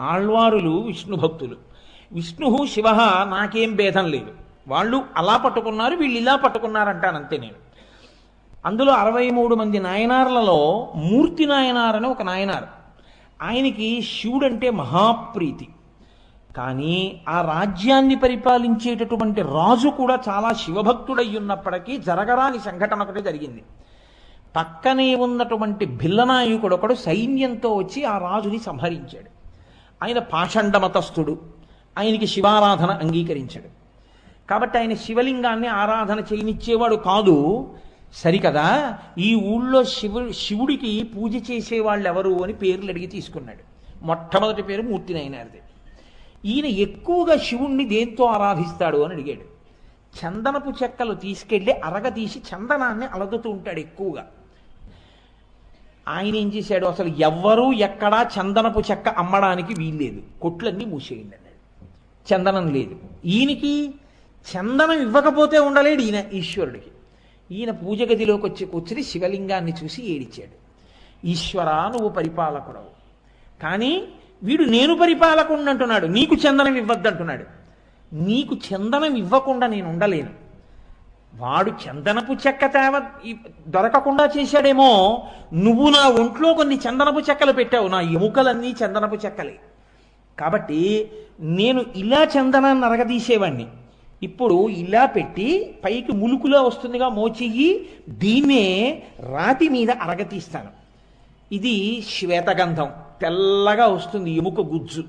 ఆళ్వారులు విష్ణు భక్తులు. విష్ణు శివ నాకేం భేదం లేదు. వాళ్ళు అలా పట్టుకున్నారు వీళ్ళు ఇలా పట్టుకున్నారంటాను అంతే నేను. అందులో అరవై మూడు మంది నాయనార్లలో మూర్తి నాయనార్ అని ఒక నాయనార్. ఆయనకి శివుడంటే మహాప్రీతి. కానీ ఆ రాజ్యాన్ని పరిపాలించేటటువంటి రాజు కూడా చాలా శివభక్తుడై ఉన్నప్పటికీ జరగరాని సంఘటన ఒకటి జరిగింది. పక్కనే ఉన్నటువంటి భిల్లనాయకుడు ఒకడు సైన్యంతో వచ్చి ఆ రాజుని సంహరించాడు. ఆయన పాషండమతస్థుడు. ఆయనకి శివారాధన అంగీకరించాడు. కాబట్టి ఆయన శివలింగాన్ని ఆరాధన చేయనిచ్చేవాడు కాదు. సరికదా? ఈ ఊళ్ళో శివు శివుడికి పూజ చేసేవాళ్ళు ఎవరు అని పేర్లు అడిగి తీసుకున్నాడు. మొట్టమొదటి పేరు మూర్తినయనారిది ఈయన ఎక్కువగా శివుణ్ణి దేంతో ఆరాధిస్తాడు అని అడిగాడు. చందనపు చెక్కలు తీసుకెళ్ళి అరగ తీసి చందనాన్ని అలదుతూ ఉంటాడు ఎక్కువగా. ఆయన ఏం చేశాడు? అసలు ఎవ్వరూ ఎక్కడా చందనపు చెక్క అమ్మడానికి వీల్లేదు. కొట్లన్నీ మూసేయండి అన్నాడు. చందనం లేదు. ఈయనకి చందనం ఇవ్వకపోతే ఉండలేడు ఈయన ఈశ్వరుడికి. ఈయన పూజ గదిలోకి వచ్చి కూర్చుని శివలింగాన్ని చూసి ఏడిచాడు ఈశ్వరా నువ్వు పరిపాలకుడవు. కానీ వీడు నేను పరిపాలకుండా అంటున్నాడు నీకు చందనం ఇవ్వద్దంటున్నాడు. నీకు చందనం ఇవ్వకుండా నేను ఉండలేను. వాడు చందనపు చెక్క తేవ దొరకకుండా చేశాడేమో. నువ్వు నా ఒంట్లో కొన్ని చందనపు చెక్కలు పెట్టావు. నా ఎముకలన్నీ చందనపు చెక్కలే. కాబట్టి నేను ఇలా చందనాన్ని అరగదీసేవాణ్ణి. ఇప్పుడు ఇలా పెట్టి పైకి ములుకులో వస్తుందిగా మోచెయ్యి దీన్నే రాతి మీద అరగతీస్తాను. ఇది శ్వేతగంధం. తెల్లగా వస్తుంది ఎముక గుజ్జు.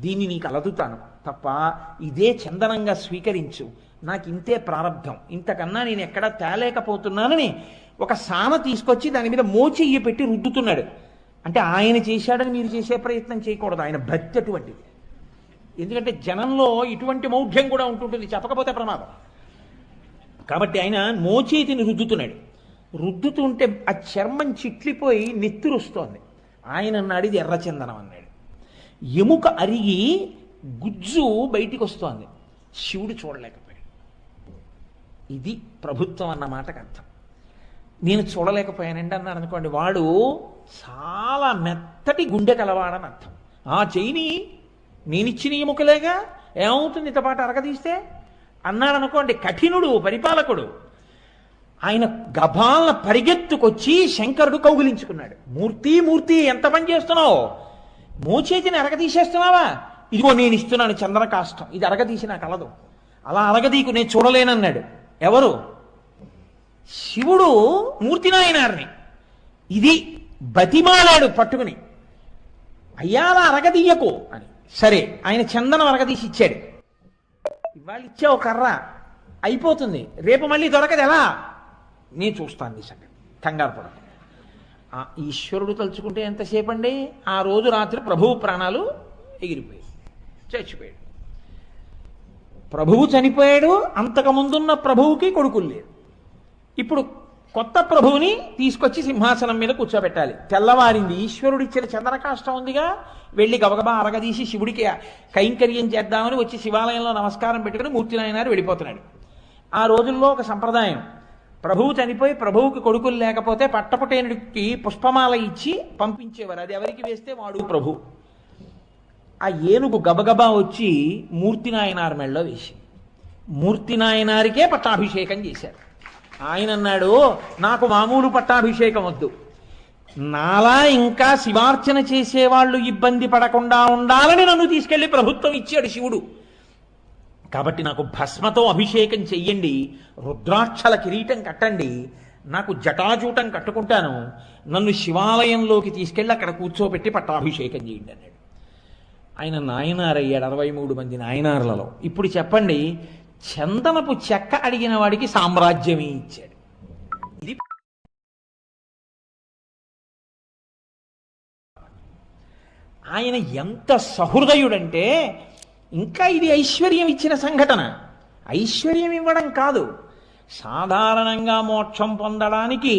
దీన్ని నీకు అలదుతాను తప్ప ఇదే చందనంగా స్వీకరించు. నాకు ఇంతే ప్రారంభం. ఇంతకన్నా నేను ఎక్కడా తేలేకపోతున్నానని ఒక సాన తీసుకొచ్చి దాని మీద మోచెయ్యి పెట్టి రుద్దుతున్నాడు. అంటే ఆయన చేశాడని మీరు చేసే ప్రయత్నం చేయకూడదు. ఆయన భక్తి అటువంటిది. ఎందుకంటే జనంలో ఇటువంటి మౌఢ్యం కూడా ఉంటుంటుంది. చెప్పకపోతే ప్రమాదం. కాబట్టి ఆయన మోచేతిని రుద్దుతున్నాడు. రుద్దుతుంటే ఆ చర్మం చిట్లిపోయి నెత్తురు వస్తోంది ఆయన అన్నాడు ఇది ఎర్రచందనం అన్నాడు. ఎముక అరిగి గుజ్జు బయటికి వస్తోంది శివుడు చూడలేకపోయాడు. ఇది ప్రభుత్వం అన్న మాటకు అర్థం. నేను చూడలేకపోయానండి అన్నాడు అనుకోండి వాడు చాలా మెత్తటి గుండె కలవాడని అర్థం. ఆ చెయ్యిని నేనిచ్చిన ఎముకలేగా ఏమవుతుంది ఇంతపాటు అరగదీస్తే? అన్నాడు అనుకోండి కఠినుడు పరిపాలకుడు. ఆయన గభాలను పరిగెత్తుకొచ్చి శంకరుడు కౌగిలించుకున్నాడు. మూర్తి మూర్తి ఎంత పని చేస్తున్నావు? మోచేతిని అరగదీసేస్తున్నావా? ఇదిగో నేను ఇస్తున్నాను చందన కాష్టం ఇది అరగదీసి నాకు అలదు అలా అరగదీకు నేను చూడలేనన్నాడు. ఎవరు? శివుడు మూర్తినాయనారిని. ఇది బతిమాలాడు పట్టుకుని. అయ్యాలా అరగదీయకు అని. సరే ఆయన చందనం అరగదీసి ఇచ్చాడు. ఇవాళ ఇచ్చావు కర్ర అయిపోతుంది. రేపు మళ్ళీ దొరకదు ఎలా? నేను చూస్తాను నీ సంగతి. కంగారు పడకు. ఈశ్వరుడు తలుచుకుంటే ఎంతసేపండి? ఆ రోజు రాత్రి ప్రభువు ప్రాణాలు ఎగిరిపోయాయి. చచ్చిపోయాడు. ప్రభువు చనిపోయాడు అంతకుముందున్న ప్రభువుకి కొడుకులు లేరు. ఇప్పుడు కొత్త ప్రభువుని తీసుకొచ్చి సింహాసనం మీద కూర్చోబెట్టాలి. తెల్లవారింది ఈశ్వరుడిచ్చిన చంద్రకాష్టం ఉందిగా. వెళ్ళి గబగబా అరగదీసి శివుడికి కైంకర్యం చేద్దామని వచ్చి శివాలయంలో నమస్కారం పెట్టుకుని మూర్తినాయనారు వెళ్ళిపోతున్నాడు. ఆ రోజుల్లో ఒక సంప్రదాయం. ప్రభువు చనిపోయి ప్రభువుకి కొడుకులు లేకపోతే పట్టపుటేనుడికి పుష్పమాల ఇచ్చి పంపించేవారు. అది ఎవరికి వేస్తే వాడు ప్రభు. ఆ ఏనుగు గబగబా వచ్చి మూర్తి నాయనార్ మెళ్ళలో వేసి మూర్తి నాయనారికే పట్టాభిషేకం చేశారు. ఆయన అన్నాడు నాకు మామూలు పట్టాభిషేకం వద్దు. నాలా ఇంకా శివార్చన చేసేవాళ్ళు ఇబ్బంది పడకుండా ఉండాలని నన్ను తీసుకెళ్ళి ప్రభుత్వం ఇచ్చాడు శివుడు. కాబట్టి నాకు భస్మతో అభిషేకం చెయ్యండి రుద్రాక్షల కిరీటం కట్టండి నాకు జటాజూటం కట్టుకుంటాను. నన్ను శివాలయంలోకి తీసుకెళ్ళి అక్కడ కూర్చోబెట్టి పట్టాభిషేకం చేయండి అన్నాడు. ఆయన నాయనారయ్యాడు అరవై మూడు మంది నాయనార్లలో. ఇప్పుడు చెప్పండి చందనపు చెక్క అడిగిన వాడికి సామ్రాజ్యమే ఇచ్చాడు. ఇది ఆయన ఎంత సహృదయుడంటే ఇంకా ఇది ఐశ్వర్యం ఇచ్చిన సంఘటన. ఐశ్వర్యం ఇవ్వడం కాదు సాధారణంగా మోక్షం పొందడానికి